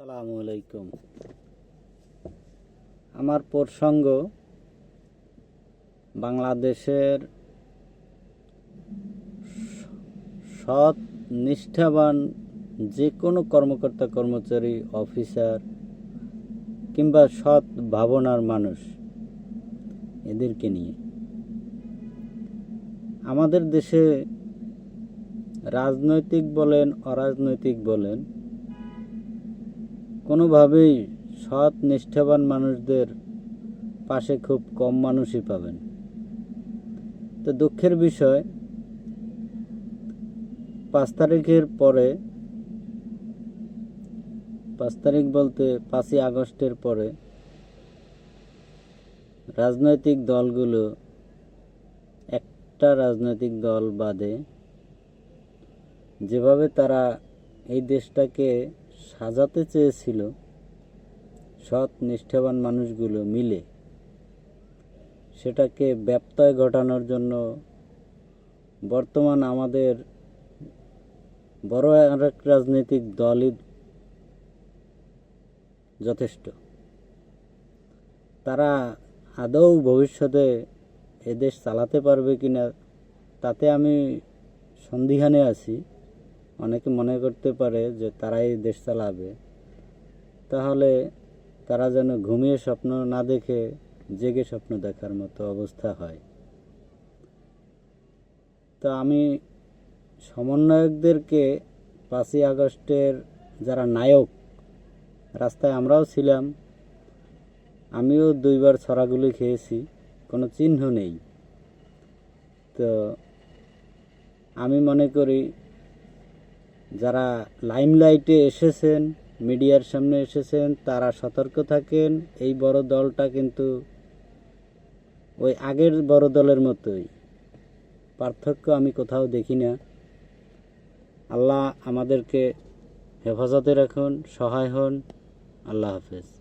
আসসালামু আলাইকুম। আমার প্রসঙ্গ, বাংলাদেশের সৎ, নিষ্ঠাবান যে কোনো কর্মকর্তা, কর্মচারী, অফিসার কিংবা সৎ, ভাবনার মানুষ এদেরকে নিয়ে। আমাদের দেশে রাজনৈতিক বলেন, অরাজনৈতিক বলেন কোনোভাবেই সৎ নিষ্ঠাবান মানুষদের পাশে খুব কম মানুষই পাবেন। তো দুঃখের বিষয়, পাঁচ তারিখের পরে, পাঁচ তারিখ বলতে পাঁচই আগস্টের পরে রাজনৈতিক দলগুলো একটা রাজনৈতিক দল বাদে, যেভাবে তারা এই দেশটাকে সাজাতে চেয়েছিল সৎ নিষ্ঠাবান মানুষগুলো মিলে। সেটাকে ব্যপ্তয় ঘটানোর জন্য বর্তমান আমাদের বড় আরেক রাজনৈতিক দলই যথেষ্ট। তারা আদৌ ভবিষ্যতে এদেশ চালাতে পারবে কিনা, তাতে আমি সন্দিহানে আছি। অনেকে মনে করতে পারে যে তারাই দেশ চালাবে। তাহলে তারা যেন ঘুমিয়ে স্বপ্ন না দেখে জেগে স্বপ্ন দেখার মতো অবস্থা হয়। তো আমি সমন্বয়কদেরকে পাঁচই আগস্টের যারা নায়ক, রাস্তায় আমরাও ছিলাম, আমিও দুইবার ছড়াগুলি খেয়েছি, কোনো চিহ্ন নেই। তো আমি মনে করি যারা লাইমলাইটে এসেছেন, মিডিয়ার সামনে এসেছেন, তারা সতর্ক থাকেন। এই বড় দলটা কিন্তু ওই আগের বড় দলের মতোই। পার্থক্য আমি কোথাও দেখি না। আল্লাহ আমাদেরকে হেফাজতে রাখুন, সহায় হন। আল্লাহ হাফেজ।